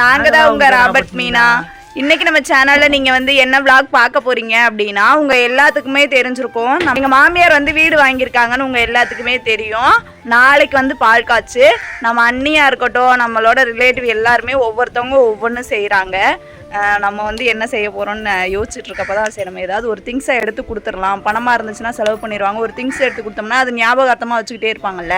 நாங்க தான் உங்க ராபர்ட் மீனா. இன்னைக்கு நம்ம சேனல்ல நீங்க வந்து என்ன vlog பார்க்க போறீங்க அப்படின்னா உங்க எல்லாத்துக்குமே தெரிஞ்சிருக்கும். நம்ம எங்க மாமியார் வந்து வீடு வாங்கியிருக்காங்கன்னு உங்க எல்லாத்துக்குமே தெரியும். நாளைக்கு வந்து பால் காய்ச்சு நம்ம அண்ணியா இருக்கட்டும் நம்மளோட ரிலேட்டிவ் எல்லாருமே ஒவ்வொருத்தவங்க ஒவ்வொன்றும் செய்றாங்க. அஹ் நம்ம வந்து என்ன செய்ய போறோம்னு யோசிச்சுட்டு இருக்கப்ப தான் சரி நம்ம ஏதாவது ஒரு திங்ஸை எடுத்து கொடுத்துடலாம். பணமா இருந்துச்சுன்னா செலவு பண்ணிடுவாங்க. ஒரு திங்ஸ் எடுத்து கொடுத்தோம்னா அது ஞாபகார்த்தமா வச்சுக்கிட்டே இருப்பாங்கல்ல.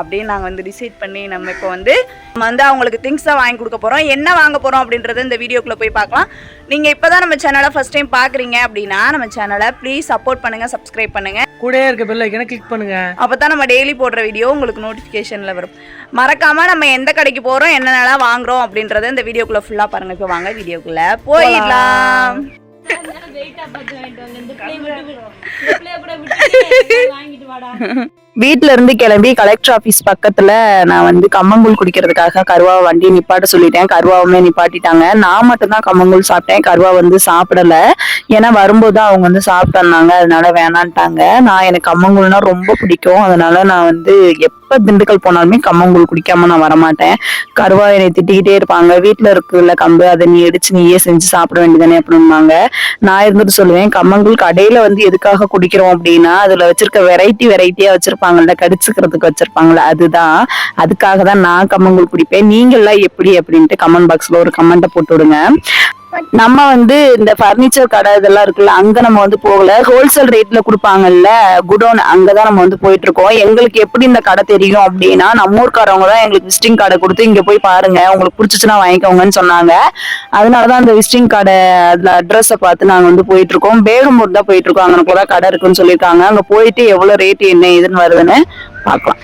அப்படின்னு நாங்கள் வந்து டிசைட் பண்ணி நம்ம இப்போ வந்து நம்ம வந்து அவங்களுக்கு திங்ஸ் தான் வாங்கி கொடுக்க போகிறோம் என்ன வாங்க போகிறோம் அப்படின்றத இந்த வீடியோக்குள்ளே போய் பார்க்கலாம். நீங்கள் இப்போ தான் நம்ம சேனலை ஃபஸ்ட் டைம் பார்க்குறீங்க அப்படின்னா நம்ம சேனலை ப்ளீஸ் சப்போர்ட் பண்ணுங்கள் சப்ஸ்கிரைப் பண்ணுங்கள் கூடயே இருக்க பெல் ஐக்கனை கிளிக் பண்ணுங்க. அப்போ தான் நம்ம டெய்லி போடுற வீடியோ உங்களுக்கு நோட்டிஃபிகேஷனில் வரும். மறக்காமல் நம்ம எந்த கடைக்கு போகிறோம் என்னென்னலாம் வாங்குறோம் அப்படின்றத இந்த வீடியோக்குள்ளே ஃபுல்லாக பாருங்கள் இப்போ வாங்க வீடியோக்குள்ளே போயிடலாம். வீட்ல இருந்து கிளம்பி கலெக்டர் ஆபீஸ் பக்கத்துல நான் வந்து கம்மங்கூழ் குடிக்கிறதுக்காக கருவா வண்டி நிப்பாட்ட சொல்லிட்டேன். கருவாவுமே நிப்பாட்டிட்டாங்க. நான் மட்டும்தான் கம்மங்கூழ் சாப்பிட்டேன். கருவா வந்து சாப்பிடல. ஏன்னா வரும்போது அவங்க வந்து சாப்பிட்டாங்க அதனால வேணான்ட்டாங்க. நான் எனக்கு கம்மங்கூழ்னா ரொம்ப பிடிக்கும். அதனால நான் வந்து எப்ப திண்டுக்கல் போனாலுமே கம்மங்கூழ் குடிக்காம நான் வரமாட்டேன். கருவா என்னை திட்டிக்கிட்டே இருப்பாங்க. வீட்டுல இருக்குல்ல கம்பு அதை நீ எடுத்து நீயே செஞ்சு சாப்பிட வேண்டியதானே அப்படின்னாங்க நான் இருந்துட்டு சொல்லுவேன் கம்மங்கூழ் கடையில வந்து எதுக்காக குடிக்கிறோம் அப்படின்னா அதுல வச்சிருக்க வெரைட்டி வெரைட்டியா வச்சிருப்பாங்கல்ல கடிச்சுக்கிறதுக்கு வச்சிருப்பாங்கல்ல அதுதான். அதுக்காக தான் நான் கம்மங்கூழ் குடிப்பேன். நீங்கள்லாம் எப்படி அப்படின்ட்டு கமெண்ட் பாக்ஸ்ல ஒரு கமெண்ட்டை போட்டு விடுங்க. நம்ம வந்து இந்த ஃபர்னிச்சர் கடை இதெல்லாம் இருக்குல்ல அங்க நம்ம வந்து போகல. ஹோல்சேல் ரேட்ல கொடுப்பாங்கல்ல குடோன் அங்கதான் நம்ம வந்து போயிட்டு இருக்கோம் எங்களுக்கு எப்படி இந்த கடை தெரியும் அப்படின்னா நம்ம ஊர்க்காரவங்க தான் எங்களுக்கு விசிட்டிங் கார்டை கொடுத்து இங்க போய் பாருங்க உங்களுக்கு பிடிச்சிச்சுன்னா வாங்கிக்கோங்கன்னு சொன்னாங்க. அதனாலதான் அந்த விசிட்டிங் கார்டை அதுல அட்ரஸை பார்த்து நாங்க வந்து போயிட்டு இருக்கோம் பேகம்பூர் தான் போயிட்டு இருக்கோம் அங்க கூட கடை இருக்குன்னு சொல்லியிருக்காங்க. அங்க போயிட்டு எவ்வளவு ரேட் என்ன ஏதுன்னு வருதுன்னு பார்க்கலாம்.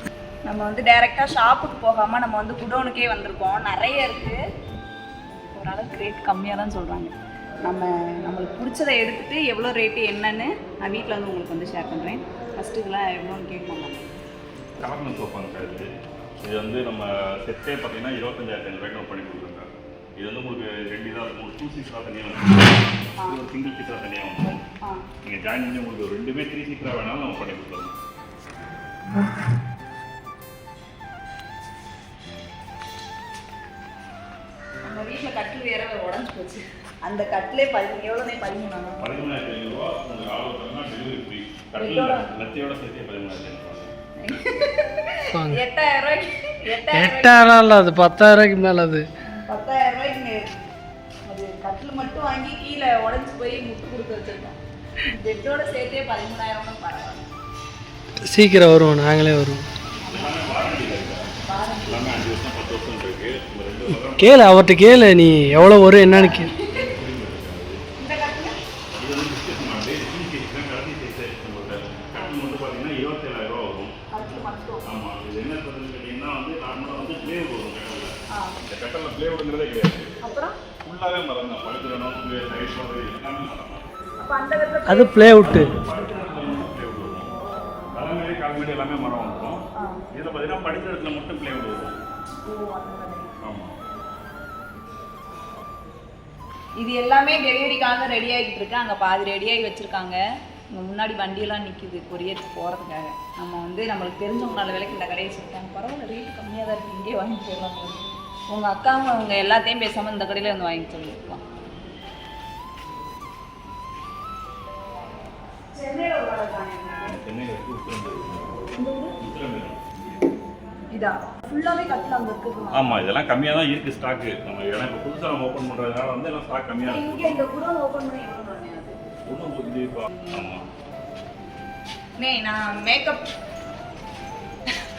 நம்ம வந்து டைரக்டா ஷாப்புக்கு போகாம நம்ம வந்து குடோனுக்கே வந்திருக்கோம். நிறைய இருக்கு. ஓரளவுக்கு ரேட் கம்மியாக தான் சொல்கிறாங்க நம்ம நம்மளுக்கு பிடிச்சதை எடுத்துட்டு எவ்வளோ ரேட்டு என்னன்னு நான் வீட்டில் வந்து உங்களுக்கு வந்து ஷேர் பண்ணுறேன் ஃபஸ்ட்டு இதெல்லாம் எவ்வளோன்னு கேட்கணும் கலர்னு சோப்பாங்க சார் இது வந்து நம்ம செட்டே பார்த்தீங்கன்னா இருபத்தஞ்சாயிரத்தி ஐநூறுபாய்க்கு நம்ம பண்ணி கொடுத்துருக்கோம் இது வந்து உங்களுக்கு ரெண்டு இதாக இருக்கும். டூ சீட்டராக தனியாக வந்துடும் ஒரு சிங்கிள் சீட்டராக தனியாக வந்துடும் நீங்கள் ஜாயின் பண்ணி உங்களுக்கு ரெண்டுமே த்ரீ சீட்டராக வேணாலும் நம்ம பண்ணி கொடுத்துருவோம் அந்த கட்டிலே பதி எவ்வளோனே பதிமூணு பதிமூணாயிரத்தி ஐநூறுரூவா உங்களுக்கு ஆர்டர் பண்ணால் டெலிவரி ஃப்ரீ கட்டில் லட்சையோட சேர்த்து பதிமூணாயிரத்தி எட்டாயிரம் ரூபாய்க்கு எட்டாயிரம் இல்லை அது பத்தாயிரம் ரூபாய்க்கு மேலே அது. பத்தாயிரம் ரூபாய்க்கு அது கட்டில் மட்டும் வாங்கி கீழே உடஞ்சி போய் முட்டு கொடுத்து வச்சிருக்கோம். பெட்டோட சேர்த்தே பதிமூணாயிரம்னு பரவாயில்ல. சீக்கிரம் வருவோம் நாங்களே வருவோம். கேளு அவர்கிட்ட கேளு நீ எவ்வளோ வரும் என்னன்னு கேளு இது வந்து டிஸ்கஸ் பண்ணி த்ரீ சீட் தான் கடைசி சைஸ் நம்மளோட கட்டில் மட்டும் பார்த்தீங்கன்னா இருபத்தேழாயிரம் ரூபா வரும். ஆமாம் இது என்ன சொல்றதுன்னு கேட்டிங்கன்னா வந்து நார்மலாக வந்து பிளேவுட் வரும் கட்டலில். இந்த கட்டலில் பிளேவுடுங்கிறதே கிடையாது. அப்புறம்? ஃபுல்லாகவே மரம் தான். படுத்துடணும் சைஸ் எல்லாமே மரம் தான். அப்போ அந்த விதத்தில் அது ப்ளே விட்டு தலைமையிலே கால்மேடு எல்லாமே மரம் வந்துடும் இதில் பார்த்தீங்கன்னா படித்த இடத்துல மட்டும் பிளேவுட் வரும். ஆமாம் இது எல்லாமே டெலிவரிக்காக ரெடி ஆகிட்டு இருக்கு. அங்கே பாதி ரெடியாகி வச்சுருக்காங்க. இங்கே முன்னாடி வண்டியெல்லாம் நிற்கிது கொரியர் போகிறதுக்காக நம்ம வந்து நம்மளுக்கு தெரிஞ்சவங்க நல்ல விலைக்கு இந்த கடையை சொல்லிட்டாங்க. பரவாயில்ல ரேட்டு கம்மியாக தான் இருக்குது இங்கேயே வாங்கி போயிடலாம் உங்கள் அக்காவும் அவங்க எல்லாத்தையும் பேசாமல் இந்த கடையில் வந்து வாங்கி உத்திரமேரூர் இதா? ஃபுல்லாகவே கட்டில் அங்கே இருக்குது ஆமாம் இதெல்லாம் கம்மியாக தான் இருக்குது ஸ்டாக்கு நம்ம ஏன்னா இப்போ புதுசாக நம்ம ஓப்பன் பண்ணுறதுனால வந்து எல்லாம் ஸ்டாக் கம்மியாக இருக்குது இங்கே இந்த குடோன் ஓப்பன் பண்ணி ஒன்றும் நே நான் மேக்கப்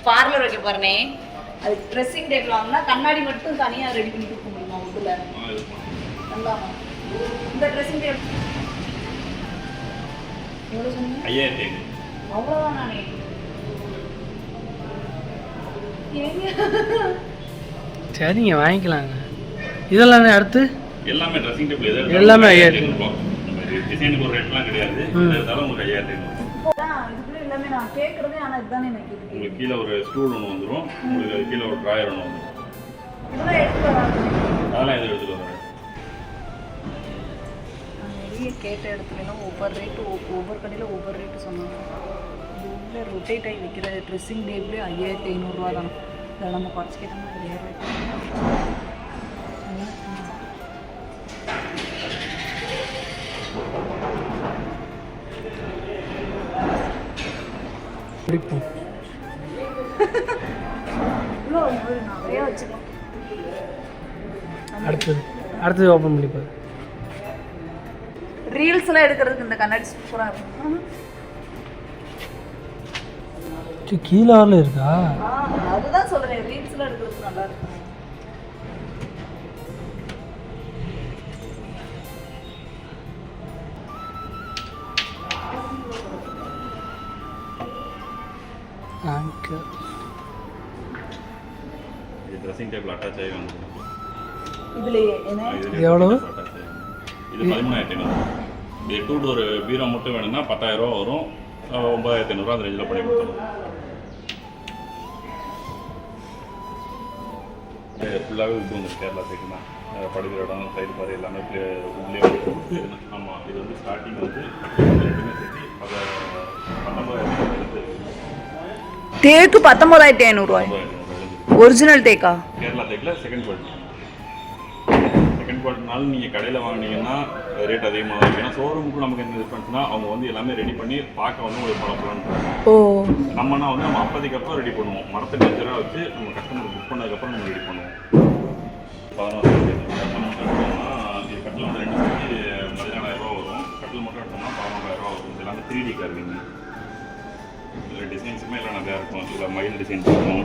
பார்லர் வைக்க போறேனே. அது ட்ரெஸ்ஸிங் டேபிள் வாங்கினா கண்ணாடி மட்டும் தனியாக ரெடி பண்ணி கொடுக்க முடியுமா உள்ள. நல்லா இந்த ட்ரெஸ்ஸிங் டேபிள் எவ்வளோ சொன்னீங்க? ஐயாயிரத்தி ஐநூறு. அவ்வளோதான் நானே. சரிங்க வாங்கிக்கலாங்க. இதெல்லாம் அடுத்து? எல்லாமே ட்ரெஸ்ஸிங் டேபிள் எல்லாமே ஐயாயிரத்தி டிசைனுக்கு ஒரு ரேட்லாம் கிடையாது. எடுத்தாலும் உங்களுக்கு ஐயாயிரத்தி ஐநூறு. இப்போதான் இதுக்குள்ள எல்லாமே நான் கேட்குறதே ஆனால் இதுதானே எனக்கு இது உங்களுக்கு கீழே ஒரு ஸ்டூல் ஒன்று வந்துடும் உங்களுக்கு கீழே ஒரு ட்ராயர் ஒன்று வந்துடும் அதெல்லாம் எதுவும் எடுத்துகிட்டு நிறைய கேட்ட இடத்துலலாம் ஒவ்வொரு ரேட்டு ஒவ்வொரு கடையில் ஒவ்வொரு ரேட்டு சொன்னாங்க. உள்ள ரொட்டேட் ஆகி விற்கிற ட்ரெஸ்ஸிங் டேபிளே ஐயாயிரத்தி ஐநூறுரூவா தான். இதில் நம்ம குறைச்சி அது பிடிப்போம் அடுத்தது அடுத்தது ஓப்பன் பண்ணிப்பாரு ரீல்ஸ் எல்லாம் எடுக்கிறதுக்கு இந்த கண்ணாடி சூப்பரா இருக்கும். கீழே வரல இருக்கா? அதுதான் சொல்றேன். ரீல்ஸ் எல்லாம் எடுக்கிறதுக்கு நல்லா இருக்கும். ஆங்கர் இது ட்ரெஸ்ஸிங் டேபிள் அட்டாச் ஆகி வந்து இதுல என்ன? இது எவ்வளவு? இது பதிமூணாயிரத்தி ஐநூறு. இது டூ டோர் பீரோ மட்டும் வேணும்னா பத்தாயிரம் ரூபா வரும். அஹ் ஒன்பதாயிரத்தி ஐநூறுரூவா அந்த ரேஞ்சில் பண்ணி கொடுத்துருவோம் ஃபுல்லாகவே இது வந்து கேரளா சைடு தான். அஹ் படுக்கிற இடம் சைடு பாரு எல்லாமே உள்ளே வந்து ஆமாம் இது வந்து ஸ்டார்டிங் வந்து ரெண்டுமே சேர்த்து அதை தேக்கு பத்தொன்பதாயிரத்தி ஐநூறுரூவாய் ஒரிஜினல் தேக்கா? கேரளா தேக்கில் செகண்ட் குவாலிட்டி செகண்ட் குவாலிட்டினாலும் நீங்கள் கடையில் வாங்கினீங்கன்னா ரேட் அதிகமாக இருக்கும் ஏன்னா ஷோரூமுக்கு நமக்கு என்ன டிஃப்ரென்ஸ்னா அவங்க வந்து எல்லாமே ரெடி பண்ணி பார்க்க வந்து உங்களுக்கு பழப்பலான்னு ஓ. நம்மனா வந்து நம்ம அப்போதைக்கு அப்போ ரெடி பண்ணுவோம். மரத்தை நேச்சராக வச்சு நம்ம கஸ்டமர் புக் பண்ணதுக்கப்புறம் நம்ம ரெடி பண்ணுவோம். பதினாறு இது கட்டில் வந்து ரெண்டு செஞ்சு பதினாலாயிரம் ரூபா வரும். கட்டில் மட்டும் எடுத்தோம்னா பதினோராயிரம் ரூபா வரும். எல்லாமே த்ரீ டி கருவிங்க இதில் டிசைன்ஸுமே எல்லாம் நிறையா இருக்கும். இதில் மயில் டிசைன்ஸ் இருக்கும்.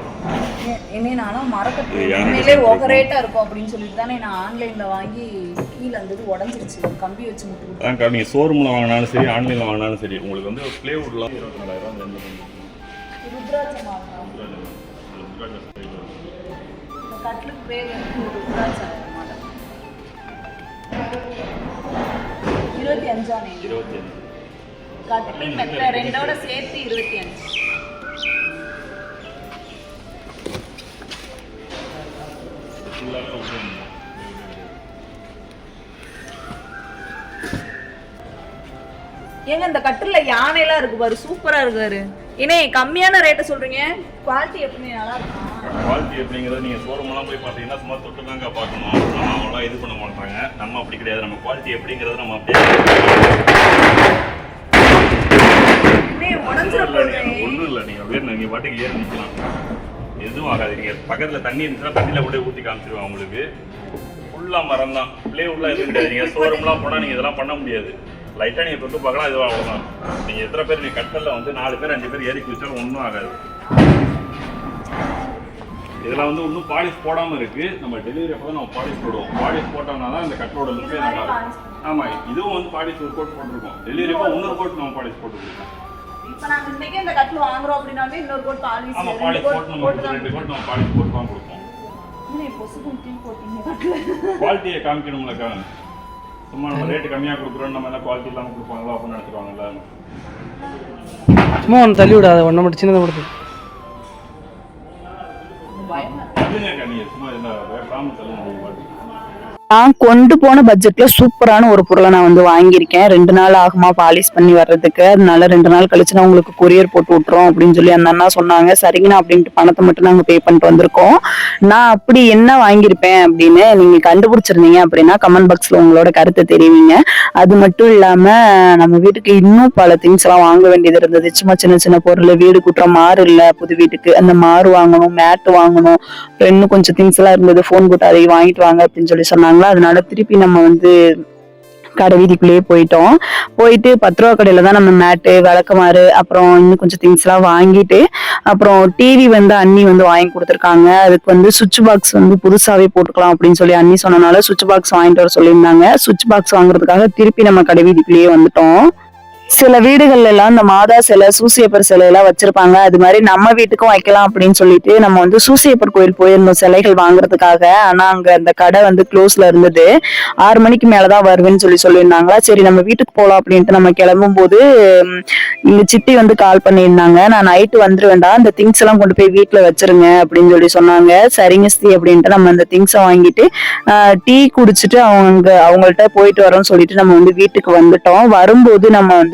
இனி நானும் யானை உண்மையிலே ஒகரேட்டா இருக்கும். அப்படின்னு சொல்லிட்டு தானே நான் ஆன்லைன்ல வாங்கி கீழே இருந்தது உடஞ்சிருச்சு. கம்பி வச்சு முட்டு நீங்கள் ஷோரூமில் வாங்கினாலும் சரி ஆன்லைனில் வாங்கினாலும் சரி உங்களுக்கு வந்து ப்ளேவுட்லாம் இருபத்தி நாலாயிரம் ருத்ராட்சம் வாங்கணும் இந்த கட்லுக்கு பேர் ருத்ராட்சம் இருபத்தி அஞ்சாம் தேதி. இருபத்தி அஞ்சு. கட்டில் மெத்த ரெண்டோட சேர்த்து இருபத்தி அஞ்சு. ஏங்க இந்த கட்டில யானைலாம் இருக்கு பாரு சூப்பரா இருக்காரு ஏனே கம்மியான ரேட்டை சொல்றீங்க? குவாலிட்டி எப்படி நல்லா இருக்கும்? குவாலிட்டி எப்படிங்கிறது நீங்கள் ஷோரூம்லாம் போய் பார்த்தீங்கன்னா சும்மா தொட்டு தாங்க பார்க்கணும் நம்ம அவங்களாம் இது பண்ண மாட்டாங்க நம்ம அப்படி கிடையாது. நம்ம குவாலிட்டி எப்படிங்கிறது நம்ம அப்படியே அண்ணே, உடைஞ்சிர போகுது ஒன்றும் இல்லை நீங்கள் அப்படியே நீங்கள் பாட்டுக்கு ஏறி நிற்கலாம் எதுவும் ஆகாது. நீங்கள் பக்கத்தில் தண்ணி இருந்துச்சுன்னா தண்ணியில் கூட ஊற்றி காமிச்சிருவேன் உங்களுக்கு. ஃபுல்லாக மரம் தான். ப்ளே உள்ள எதுவும் கிடையாது. நீங்கள் ஷோரூம்லாம் போனால் நீங்கள் இதெல்லாம் பண்ண முடியாது. லைட்டாக நீங்கள் தொட்டு பார்க்கலாம் இதுவும் அவ்வளோதான் நீங்கள் எத்தனை பேர் நீங்கள் கட்டலில் வந்து நாலு பேர் அஞ்சு பேர் ஏறி குதிச்சாலும் ஒன்றும் ஆகாது. இதெல்லாம் வந்து இன்னும் பாலிஷ் போடாமல் இருக்கு. நம்ம டெலிவரி அப்போ தான் நம்ம பாலிஷ் போடுவோம். பாலிஷ் போட்டோம்னா தான் இந்த கட்டோட லுக்கே நல்லா இருக்கும். ஆமாம் இதுவும் வந்து பாலிஷ் ஒரு கோட் போட்டிருக்கோம். டெலிவரி அப்போ இன்னொரு கோட் நம்ம பாலிஷ் போட்டுருக்கோம். இப்ப நாங்க இன்னைக்கு இந்த கட்டில் வாங்குறோம் அப்படின்னாலே இன்னொரு கோட் பாலிசி ஆமாம் ரெண்டு பாலிஷ் கோட் போட்டு நம்ம போட்டு ரெண்டு கோட் நம்ம பாலிஷ் போட்டு தான் கொடுப்போம். என்ன பொசுக்கும் தூக்கி போட்டீங்க கட்டில். குவாலிட்டியை காமிக்கணும்லக்கா சும்மா நம்ம ரேட்டு கம்மியாக கொடுக்குறோம் நம்ம எல்லாம் குவாலிட்டி இல்லாமல் கொடுப்பாங்களா அப்படின்னு நினச்சிருவாங்கல்ல சும்மா ஒன்று தள்ளி விடாத ஒன்றை மட்டும் சின்னதை கொடுத்து. நான் கொண்டு போன பட்ஜெட்ல சூப்பரான ஒரு பொருளை நான் வந்து வாங்கியிருக்கேன். ரெண்டு நாள் ஆகுமா பாலிஷ் பண்ணி வர்றதுக்கு. அதனால ரெண்டு நாள் கழிச்சு நான் உங்களுக்கு கொரியர் போட்டு விட்டுறோம் அப்படின்னு சொல்லி அந்த அண்ணா சொன்னாங்க. சரிங்கண்ணா அப்படின்ட்டு பணத்தை மட்டும் நாங்க பே பண்ணிட்டு வந்திருக்கோம். நான் அப்படி என்ன வாங்கியிருப்பேன் அப்படின்னு நீங்க கண்டுபிடிச்சிருந்தீங்க அப்படின்னா கமெண்ட் பாக்ஸ்ல உங்களோட கருத்தை தெரிவிங்க. அது மட்டும் இல்லாம நம்ம வீட்டுக்கு இன்னும் பல திங்ஸ் எல்லாம் வாங்க வேண்டியது இருந்தது. சும்மா சின்ன சின்ன பொருள் வீடு கூட்டுற மாறு இல்ல புது வீட்டுக்கு. அந்த மாறு வாங்கணும் மேட் வாங்கணும். இன்னும் கொஞ்சம் திங்ஸ் எல்லாம் இருந்தது. ஃபோன் போட்டு அதை வாங்கிட்டு வாங்க அப்படின்னு சொல்லி சொன்னாங்க. சொன்னாங்களா அதனால திருப்பி நம்ம வந்து கடை வீதிக்குள்ளேயே போயிட்டோம். போயிட்டு பத்து ரூபா கடையில தான் நம்ம மேட்டு விளக்கமாறு அப்புறம் இன்னும் கொஞ்சம் திங்ஸ் எல்லாம் வாங்கிட்டு அப்புறம் டிவி வந்து அண்ணி வந்து வாங்கி கொடுத்துருக்காங்க. அதுக்கு வந்து சுவிட்ச் பாக்ஸ் வந்து புதுசாவே போட்டுக்கலாம் அப்படின்னு சொல்லி அண்ணி சொன்னனால சுவிட்ச் பாக்ஸ் வாங்கிட்டு வர சொல்லியிருந்தாங்க. சுவிட்ச் பாக்ஸ் வாங்குறதுக்காக திருப்பி நம்ம கடை வீதிக்குள்ளேயே வந்துட்டோம். சில வீடுகள்ல எல்லாம் இந்த மாதா சிலை சூசியப்பர் சிலை எல்லாம் வச்சிருப்பாங்க. அது மாதிரி நம்ம வீட்டுக்கும் வைக்கலாம் அப்படின்னு சொல்லிட்டு நம்ம வந்து சூசியப்பர் கோயில் போயிருந்தோம் சிலைகள் வாங்குறதுக்காக. ஆனா அங்க அந்த கடை வந்து க்ளோஸ்ல இருந்தது. ஆறு மணிக்கு மேலதான் வருவேன்னு சொல்லி சொல்லியிருந்தாங்களா. சரி நம்ம வீட்டுக்கு போலாம் அப்படின்ட்டு நம்ம கிளம்பும் போது ம், சித்தி வந்து கால் பண்ணியிருந்தாங்க. நான் நைட்டு வந்துருவேண்டா அந்த திங்ஸ் எல்லாம் கொண்டு போய் வீட்டுல வச்சிருங்க அப்படின்னு சொல்லி சொன்னாங்க. சரிங்க சித்தி அப்படின்ட்டு நம்ம அந்த திங்ஸை வாங்கிட்டு டீ குடிச்சிட்டு அவங்க அவங்கள்ட்ட போயிட்டு வரோம்னு சொல்லிட்டு நம்ம வந்து வீட்டுக்கு வந்துட்டோம். வரும்போது நம்ம வந்து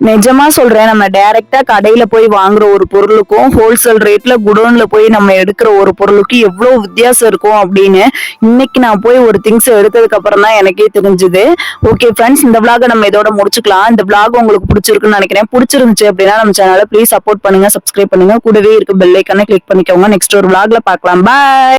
நிஜமா சொல்றேன் நம்ம டைரக்டா கடையில போய் வாங்குற ஒரு பொருளுக்கும் ஹோல்சேல் ரேட்ல குடோன்ல போய் நம்ம எடுக்கிற ஒரு பொருளுக்கும் எவ்வளவு வித்தியாசம் இருக்கும் அப்படின்னு இன்னைக்கு நான் போய் ஒரு திங்ஸ் எடுத்ததுக்கு அப்புறம் தான் எனக்கே தெரிஞ்சுது. ஓகே ஃப்ரெண்ட்ஸ் இந்த விளாக நம்ம இதோட முடிச்சுக்கலாம். இந்த விளாக் உங்களுக்கு பிடிச்சிருக்குன்னு நினைக்கிறேன். பிடிச்சிருந்துச்சு அப்படின்னா நம்ம சேனலை ப்ளீஸ் சப்போர்ட் பண்ணுங்க சப்ஸ்கிரைப் பண்ணுங்க. கூடவே இருக்க பெல் ஐக்கானை கிளிக் பண்ணிக்கோங்க. நெக்ஸ்ட் ஒரு விளாக்ல பார்க்கலாம். பாய்